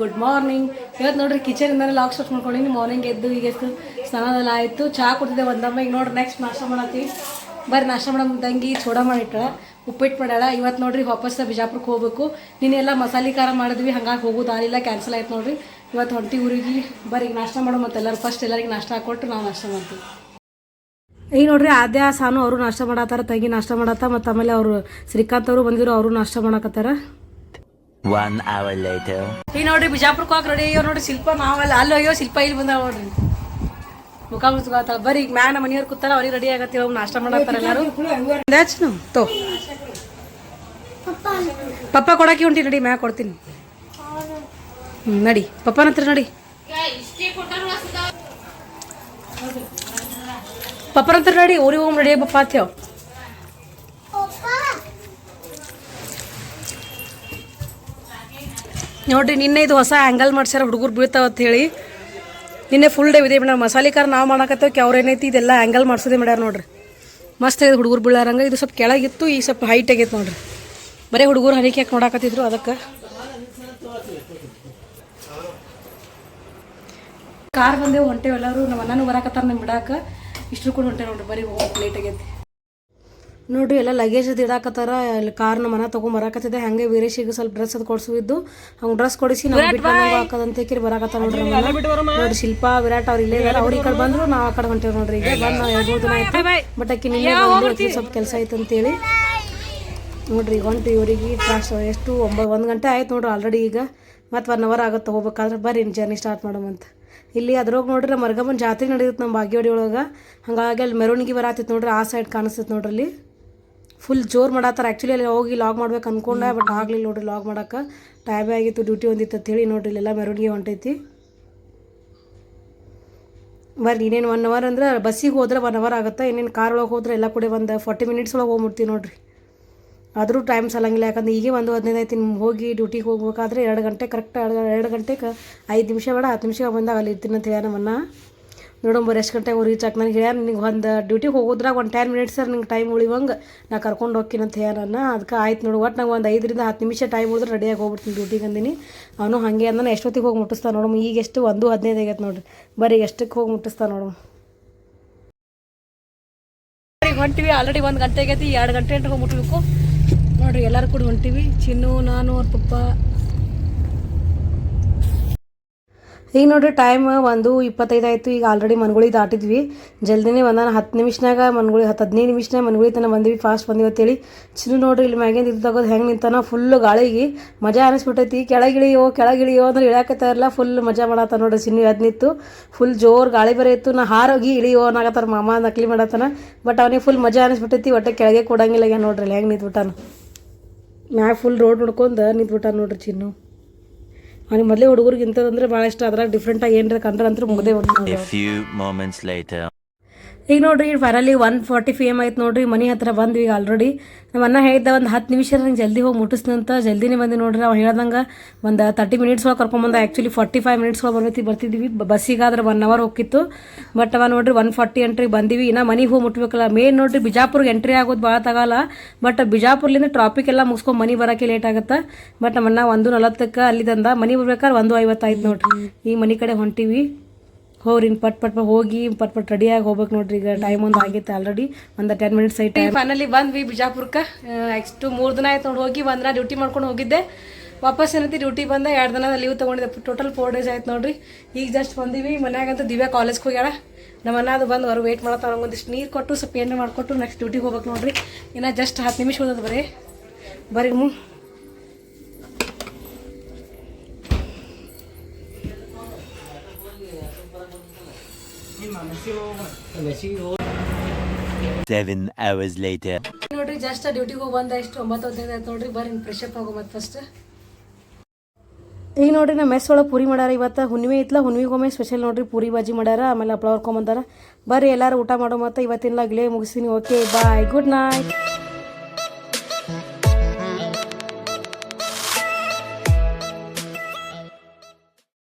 Good morning ಇವತ್ತು ನೋಡ್ರಿ ಕಿಚನಿಂದ ಲಾಕ್ ಸ್ಟಾರ್ಟ್ ಮಾಡ್ಕೊಂಡಿನಿ ಮಾರ್ನಿಂಗ್ ಎದ್ದು ಈಗ ಎಷ್ಟು ಸ್ನಾನದೆಲ್ಲ ಆಯಿತು. ಚಹಾ ಕುಡಿದೆ ಒಂದಮ್ಮ ಈಗ ನೋಡ್ರಿ ನೆಕ್ಸ್ಟ್ ನಾಷ್ಟ ಮಾಡತ್ತೀವಿ. ಬರ್ರಿ, ನಾಷ್ಟ ಮಾಡೋ ತಂಗಿ ಚೂಡ ಮಾಡಿಟ್ಟ. ಉಪ್ಪಿಟ್ಟು ಮಾಡ್ಯಾಳ. ಇವತ್ತು ನೋಡ್ರಿ, ವಾಪಸ್ ಬಿಜಾಪುರಕ್ಕೆ ಹೋಗ್ಬೇಕು. ನೀನೆಲ್ಲ ಮಸಾಲೆ ಖಾರ ಮಾಡಿದ್ವಿ, ಹಂಗಾಗಿ ಹೋಗೋದು ಆಗಿಲ್ಲ ಕ್ಯಾನ್ಸಲ್ ಆಯ್ತು ನೋಡ್ರಿ. ಇವತ್ತು ಹೊಂಟಿ ಊರಿಗೆ ಬರ್ರಿ, ಈಗ ನಾಷ್ಟ ಮಾಡೋ ಮತ್ತೆ ಎಲ್ಲರೂ ಫಸ್ಟ್ ಎಲ್ಲರಿಗೆ ನಾಷ್ಟ ಹಾಕೊಟ್ಟು ನಾವು ನಾಷ್ಟ ಮಾಡ್ತೀವಿ. ಈಗ ನೋಡ್ರಿ, ಆದ್ಯ, ಸಾನು ಅವರು ನಾಷ್ಟ ಮಾಡತ್ತಾರ, ತಂಗಿ ನಾಷ್ಟ ಮಾಡತ್ತ ಮತ್ತು ಆಮೇಲೆ ಅವರು ಶ್ರೀಕಾಂತ್ ಅವರು ಬಂದಿರೋ ಅವರು ನಾಷ್ಟ ಮಾಡಕತ್ತಾರ. One hour later. ಈಗ ನೋಡ್ರಿ ಬಿಜಾಪುರಕ್ಕೆ ಹೋಗಿ ರೆಡಿ ಅಯ್ಯೋ ನೋಡ್ರಿ ಶಿಲ್ಪ ನಾವಲ್ಲ ಅಲ್ಲಿ ಅಯ್ಯೋ ಶಿಲ್ಪ ಇಲ್ಲಿ ಬಂದ ನೋಡ್ರಿ. ಮುಖ ಮುಚ್ಕೊತಾಳ ಬರ್ರಿ ಈಗ ಮ್ಯಾನ ಮನೆಯವ್ರು ಕೂತಾರ ಅವ್ರಿಗೆ ರೆಡಿ ಆಗತ್ತೆ ಅವ್ರು ನಾಷ್ಟ ಮಾಡತ್ತಾರ ಎಲ್ಲರೂ. ಹಚ್ಚು ತೋ. ಪಪ್ಪ ಕೊಡಕ್ಕೆ ಹೊಂಟಿ ನಡಿ ಮ್ಯಾ ಕೊಡ್ತೀನಿ. ಹ್ಞೂ ನಡಿ. ಪಪ್ಪನ ಹತ್ರ ನಡಿ. ಪಪ್ಪನ ಹತ್ರ ನಡಿ ಊರಿಗೆ ಹೋಗಿ ರೆಡಿ ಪಪ್ಪ ಅಂತೇವ್ ನೋಡ್ರಿ, ನಿನ್ನೆ ಇದು ಹೊಸ ಆ್ಯಂಗಲ್ ಮಾಡ್ಸ್ಯಾರ ಹುಡುಗರು ಬೀಳ್ತಾವ ಅಂತ ಹೇಳಿ. ನಿನ್ನೆ ಫುಲ್ ಡೇ ಇದೆ ಮೇಡಮ್. ಮಸಾಲೆ ಖಾರ ನಾವು ಮಾಡಕತ್ತೇವೆ ಅವ್ರು ಏನೈತಿ ಇದೆಲ್ಲ ಆ್ಯಂಗಲ್ ಮಾಡ್ಸೋದೇ ಮಾಡ್ಯಾರ ನೋಡ್ರಿ. ಮಸ್ತ್ ಇದು ಹುಡುಗರು ಬೀಳಾರಂಗ. ಇದು ಸ್ವಲ್ಪ ಕೆಳಗಿತ್ತು, ಈಗ ಸ್ವಲ್ಪ ಹೈಟ್ ಆಗೈತೆ ನೋಡ್ರಿ. ಬರೀ ಹುಡುಗರು ಹನಿಕೆ ಹಾಕಿ ನೋಡಾಕತ್ತಿದ್ರು ಅದಕ್ಕೆ. ಕಾರ್ ಬಂದೇವು ಹೊಂಟೇವು ಎಲ್ಲರೂ. ನಮ್ಮ ಅಣ್ಣನೂ ಬರಾಕತ್ತಾರ ನಮ್ಮ ಬಿಡಾಕ. ಇಷ್ಟು ಕೂಡ ಹೊಂಟೆ ನೋಡ್ರಿ, ಬರೀ ಹೋಗಕ್ಕೆ ಲೇಟ್ ಆಗೈತಿ. ನೋಡ್ರಿ ಎಲ್ಲ ಲಗೇಜ್ ಅದು ಇಡಾಕತ್ತಾರ. ಅಲ್ಲಿ ಕಾರ್ನ ಮನ ತಗೊಂಡ್ ಬರಾಕತ್ತಿದ್ದೆ. ಹಂಗೆ ವೀರೇಶಿಗೆ ಸ್ವಲ್ಪ ಡ್ರೆಸ್ ಅದು ಕೊಡ್ಸಿದ್ದು ಹಂಗೆ ಡ್ರೆಸ್ ಕೊಡಿಸಿ ನಾವು ಬಿಟ್ಟು ಹಾಕದಂತ ಕೇಳಿ ಬರಾಕತ್ತಾರ ನೋಡ್ರಿ. ನೋಡ್ರಿ ಶಿಲ್ಪಾ ವಿರಾಟ್ ಅವ್ರು ಇಲ್ಲೇ ಇದಾರೆ. ಅವ್ರು ಈ ಕಡೆ ಬಂದ್ರು ನಾವು ಆ ಕಡೆ ಹೊಂಟೇವ್ ನೋಡ್ರಿ. ಈಗ ಬಂದು ನಾವು ಎರಡು ದಿನ ಆಯ್ತು. ಬಟ್ ಆಕಿ ನಿನ್ನೆ ಬಂದು ಸ್ವಲ್ಪ ಕೆಲಸ ಆಯ್ತು ಅಂತೇಳಿ ನೋಡ್ರಿ ಈಗ ಹೊಂಟು ಇವರಿಗೆ ಟ್ರಾನ್ಸ್ ಎಷ್ಟು ಒಂಬತ್ತು ಒಂದು ಗಂಟೆ ಆಯ್ತು ನೋಡ್ರಿ ಆಲ್ರೆಡಿ ಈಗ. ಮತ್ತು ಒನ್ ಅವರ್ ಆಗುತ್ತೆ ಹೋಗ್ಬೇಕಾದ್ರೆ. ಬರ್ರಿ ಜರ್ನಿ ಸ್ಟಾರ್ಟ್ ಮಾಡೋಮಂತ ಇಲ್ಲಿ ಅದ್ರೊಳಗೆ ನೋಡ್ರಿ ಮರ್ಗಮ್ಮನ ಜಾತ್ರೆ ನಡೆಯುತ್ತೆ ನಮ್ಮ ಭಾಗ್ಯವಾಡಿ ಒಳಗೆ. ಹಾಗಾಗಿ ಅಲ್ಲಿ ಮೆರವಣಿಗೆ ಬರತ್ತಿತ್ತು ನೋಡ್ರಿ ಆ ಸೈಡ್ ಕಾಣಿಸ್ತೈತೆ ನೋಡ್ರಿ ಅಲ್ಲಿ. ಫುಲ್ ಜೋರು ಮಾಡತ್ತಾರ. ಆ್ಯಕ್ಚುಲಿ ಅಲ್ಲಿ ಹೋಗಿ ಲಾಗ್ ಮಾಡ್ಬೇಕು ಅನ್ಕೊಂಡೆ ಬಟ್ ಆಗಲಿಲ್ಲ ನೋಡ್ರಿ ಲಾಗ್ ಮಾಡಕ್ಕೆ. ಟೈಮೇ ಆಗಿತ್ತು ಡ್ಯೂಟಿ ಒಂದಿತ್ತು ಅಂತೇಳಿ ನೋಡ್ರಿ, ಇಲ್ಲೆಲ್ಲ ಮೆರವಣಿಗೆ ಹೊಂಟೈತಿ. ಬರ್ರಿ ಇನ್ನೇನು ಒನ್ ಅವರ್ ಅಂದ್ರೆ ಬಸ್ಸಿಗೆ ಹೋದ್ರೆ ಒನ್ ಅವರ್ ಆಗುತ್ತೆ? ಇನ್ನೇನು ಕಾರ್ ಒಳಗೆ ಹೋದ್ರೆ ಎಲ್ಲ ಕೂಡ ಒಂದು ಫಾರ್ಟಿ ಮಿನಿಟ್ಸ್ ಒಳಗೆ ಹೋಗ್ಬಿಡ್ತೀವಿ ನೋಡ್ರಿ. ಆದರೂ ಟೈಮ್ ಸಲಂಗಿಲ್ಲ, ಯಾಕಂದ್ರೆ ಈಗ ಒಂದು ಹದಿನೈದು ಐತಿ ನಿಮ್ಗೆ ಹೋಗಿ ಡ್ಯೂಟಿಗೆ ಹೋಗ್ಬೇಕಾದ್ರೆ ಎರಡು ಗಂಟೆ ಕರೆಕ್ಟ್ ಎರಡು ಎರಡು ಗಂಟೆಗೆ ಐದು ನಿಮಿಷ ಬೇಡ, ಹತ್ತು ನಿಮಿಷ ಬಂದಾಗ ಅಲ್ಲಿ ಇರ್ತೀನಿ ಅಂತ ಹೇಳ ನಮ್ಮನ್ನ. ನೋಡಂಬರ್ ಎಷ್ಟು ಗಂಟೆಗೆ ರೀಚ್ ಆಗಿ ನನಗೆ ಹೇಳ್ಯಾರ ನಿನಗೆ ಒಂದು ಡ್ಯೂಟಿಗೆ ಹೋಗೋದ್ರಾಗ ಒಂದು ಟೆನ್ ಮಿನಿಟ್ಸ್ ಸರ್ ನಿಂಗೆ ಟೈಮ್ ಉಳಿವಂಗೆ ನಾ ಕರ್ಕೊಂಡು ಹೋಗ್ತೀನಿ ಅಂತ ಹೇಳ್ಯಾರನ್ನ ಅದಕ್ಕೆ ಆಯ್ತು ನೋಡು ಒಟ್ಟು ನಂಗೆ ಒಂದು ಐದರಿಂದ ಹತ್ತು ನಿಮಿಷ ಟೈಮ್ ಉಳಿದ್ರೆ ರೆಡಿಯಾಗಿ ಹೋಗ್ಬಿಡ್ತೀನಿ ಡ್ಯೂಟಿಗೆ ಅಂದಿನಿ. ಅವನು ಹಾಗೆ ಅಂದ್ರೆ ಎಷ್ಟೊತ್ತಿಗೆ ಹೋಗಿ ಮುಟ್ಟಿಸ್ತಾನೆ ನೋಡಮ್ಮ? ಈಗ ಎಷ್ಟು ಒಂದು ಹದಿನೈದು ಆಗೈತೆ ನೋಡಿರಿ. ಬರೀ ಎಷ್ಟಕ್ಕೆ ಹೋಗಿ ಮುಟ್ಟಿಸ್ತಾನೆ ನೋಡಮ್ಮ? ಹೊಂಟಿವಿ. ಆಲ್ರೆಡಿ ಒಂದು ಗಂಟೆ ಆಗೈತಿ. ಎರಡು ಗಂಟೆ ಗಂಟೆ ಹೋಗಿ ಮುಟ್ಬೇಕು. ನೋಡ್ರಿ, ಎಲ್ಲರೂ ಕೂಡ ಹೊಂಟಿವಿ. ಚಿನ್ನು, ನಾನು, ಅವ್ರ ಪಪ್ಪ. ಈಗ ನೋಡ್ರಿ ಟೈಮ್ ಒಂದು ಇಪ್ಪತ್ತೈದು ಆಯಿತು. ಈಗ ಆಲ್ರೆಡಿ ಮನ್ಗುಳಿ ದಾಟಿದ್ವಿ. ಜಲ್ದಿನೇ ಒಂದಾನ ಹತ್ತು ನಿಮಿಷನಾಗ ಮನ್ಗುಳಿ, ಹತ್ತು ಹದಿನೈದು ನಿಮಿಷನಾಗ ಮನ್ಗುಳಿ ತನಕ ಬಂದ್ವಿ. ಫಾಸ್ಟ್ ಬಂದಿವಿ ಅಂತೇಳಿ ಚಿನ್ನು ನೋಡ್ರಿ ಇಲ್ಲಿ ಮ್ಯಾಗಿಂದ ಇದು ತಗೋದು ಹೆಂಗೆ ನಿಂತಾನ ಫುಲ್ ಗಾಳಿಗೆ. ಮಜಾ ಅನಿಸ್ಬಿಟ್ಟೈತಿ. ಕೆಳಗಿಳಿಯೋ ಕೆಳಗಿಳಿಯೋ ಅಂದ್ರೆ ಇಳ್ಯಾಕತ್ತ ಇರಲ್ಲ ಫುಲ್ ಮಜಾ ಮಾಡತ್ತ ನೋಡ್ರಿ ಚಿನ್ನು ಅದ್ನಿತ್ತು ನಿಂತು. ಫುಲ್ ಜೋರು ಗಾಳಿ ಬರೀ ಇತ್ತು. ನಾ ಹಾರೋಗಿ ಇಳಿಯೋ ಅನ್ನಕತ್ತಾರ ಮಾಮ ನಕಲಿ ಮಾಡತ್ತಾನ ಬಟ್ ಅವನಿಗೆ ಫುಲ್ ಮಜಾ ಅನಿಸ್ಬಿಟ್ಟೈತಿ. ಒಟ್ಟೆ ಕೆಳಗೆ ಕೊಡಂಗಿಲ್ಲ ನೋಡ್ರಿ. ಹೆಂಗೆ ನಿಂತ್ಬಿಟ್ಟಾನ. ಮ್ಯಾಗ ಫುಲ್ ರೋಡ್ ನೋಡ್ಕೊಂಡು ನಿಂತ್ಬಿಟ್ಟಾನ ನೋಡ್ರಿ ಚಿನ್ನು. ಅವ್ನಿಗೆ ಮೊದಲೇ ಹುಡುಗರಿಗೆ ಇಂಥದಂದ್ರೆ ಭಾಳ ಇಷ್ಟ ಅದ್ರಾಗ ಡಿಫ್ರೆಂಟಾಗಿ ಏನ್ರ ಕಂಡ್ರೆ ಅಂತೂ ಮುಗ್ದೇ later. ಈಗ ನೋಡ್ರಿ finally one forty P M ಆಯ್ತು ನೋಡ್ರಿ, ಮನೆ ಹತ್ರ ಬಂದ್ವಿ ಈಗ ಆಲ್ರೆಡಿ ನಮ್ಮ ಅನ್ನ ಹೇಳಿದ್ದ ಒಂದು ಹತ್ತು ನಿಮಿಷ ನಂಗೆ ಜಲ್ದಿ ಹೋಗಿ ಮುಟ್ಟಿಸ್ನಂತ. ಜಲ್ದಿನೇ ಬಂದು ನೋಡ್ರಿ ಅವ್ನು ಹೇಳ್ದಂಗೆ ಒಂದು ತರ್ಟಿ ಮಿನಿಟ್ಸ್ ಒಳಗೆ ಕರ್ಕೊಂಬಂದ ಆ್ಯಕ್ಚುಲಿ ಫಾರ್ಟಿ ಫೈವ್ ಮಿನಿಟ್ಸ್ ಒಳಗೆ ಬರ್ತಿ ಬರ್ತಿದ್ವಿ. ಬಸ್ಸಿಗಾದ್ರೆ ಒನ್ ಅವರ್ ಹೋಗಿತ್ತು ಬಟ್ ಅವ ನೋಡ್ರಿ ಒನ್ ಫಾರ್ಟಿ ಎಂಟ್ರಿ ಬಂದಿವಿ. ಇನ್ನು ಮನೆಗೆ ಹೋಗಿ ಮುಟ್ಬೇಕಲ್ಲ. ಮೇನ್ ನೋಡ್ರಿ, ಬಿಜಾಪುರ್ಗೆ ಎಂಟ್ರಿ ಆಗೋದು ಭಾಳ ತಗೋಲ್ಲ ಬಟ್ ಬಿಜಾಪುರ್ಲಿಂದ ಟ್ರಾಫಿಕ್ ಎಲ್ಲ ಮುಗಿಸ್ಕೊಂಡು ಮನೆ ಬರೋಕ್ಕೆ ಲೇಟ್ ಆಗುತ್ತೆ. ಬಟ್ ನಮ್ಮ ಅಣ್ಣ ಒಂದು ನಲವತ್ತಕ್ಕೆ ಅಲ್ಲಿದಂದ ಮನೆ ಬರ್ಬೇಕಾದ್ರೆ ಒಂದು ಐವತ್ತಾಯ್ತು ನೋಡ್ರಿ. ಈ ಮನೆ ಕಡೆ ಹೊಂಟಿವಿ. ಹೋಗ್ರಿ ಪಟ್ ಪಟ್ ಹೋಗಿ ಪಟ್ ಪಟ್ ರೆಡಿಯಾಗಿ ಹೋಗ್ಬೇಕು ನೋಡ್ರಿ. ಈಗ ಟೈಮ್ ಒಂದು ಆಗೈತೆ ಆಲ್ರೆಡಿ ಒಂದು ಟೆನ್ ಮಿನಿಟ್ಸ್ ಐತೆ ಫೈನಲಿ ಬಂದ್ವಿ ಬಿಜಾಪುರಕ್ಕೆ. ನೆಕ್ಸ್ಟ್ ಮೂರು ದಿನ ಆಯ್ತು ನೋಡಿ ಹೋಗಿ ಬಂದ್ರೆ ಡ್ಯೂಟಿ ಮಾಡ್ಕೊಂಡು ಹೋಗಿದ್ದೆ. ವಾಪಸ್ ಏನೈತಿ ಡ್ಯೂಟಿ ಬಂದ ಎರಡು ದಿನ ಲೀವ್ ತೊಗೊಂಡಿದ್ದೆ. ಟೋಟಲ್ ಫೋರ್ ಡೇಸ್ ಆಯ್ತು ನೋಡ್ರಿ. ಈಗ ಜಸ್ಟ್ ಬಂದೀವಿ ಮನ್ಯಾಗಂತೂ ದಿವ್ಯಾ ಕಾಲೇಜ್ಗೆ ಹೋಗ್ಯಾಳ. ನಮ್ಮ ಅನ್ನ ಅದು ಬಂದು ಅವ್ರು ವೇಟ್ ಮಾಡತ್ತ ಒಂದಿಷ್ಟು ನೀರು ಕೊಟ್ಟು ಸ್ವಲ್ಪ ಏನು ಮಾಡಿಕೊಟ್ಟು ನೆಕ್ಸ್ಟ್ ಡ್ಯೂಟಿಗೆ ಹೋಗ್ಬೇಕು ನೋಡ್ರಿ. ಇನ್ನೂ ಜಸ್ಟ್ ಹತ್ತು ನಿಮಿಷ ಉಳಿದದ ಬರೀ. ಬರೀ ಮು. Seven hours later. ನೋಡ್ರಿ ಜಸ್ಟ್ ಡ್ಯೂಟಿಗೆ ಹೋಗಿ ಬಂದ ಎಷ್ಟು ಒಂಬತ್ತು ಹದಿನೈದು ಆಯ್ತು ನೋಡ್ರಿ. ಬರ್ರಿ ಫ್ರೆಶ್ ಅಪ್ ಆಗೋ ಮತ್ತೆ ಫಸ್ಟ್ ಈಗ ನೋಡ್ರಿ ನಮ್ಮ ಮೆಸ್ ಒಳಗೆ ಪೂರಿ ಮಾಡ್ಯಾರ ಇವತ್ತು. ಹುಣ್ಣಿಮೆ ಇತ್ತಲ್ಲ ಹುಣ್ಣಿಮೆಗೊಮ್ಮೆ ಸ್ಪೆಷಲ್ ನೋಡ್ರಿ ಪೂರಿ ಬಾಜಿ ಮಾಡ್ಯಾರ ಆಮೇಲೆ ಹಪ್ಪಳ ಹೊರ್ಕೊಂಬಂದಾರ ಬರ್ರಿ ಎಲ್ಲರೂ ಊಟ ಮಾಡೋ ಮತ್ತೆ ಇವತ್ತಿನ ಲಗ್ಲೇ ಮುಗಿಸ್ತೀನಿ. Okay bye good night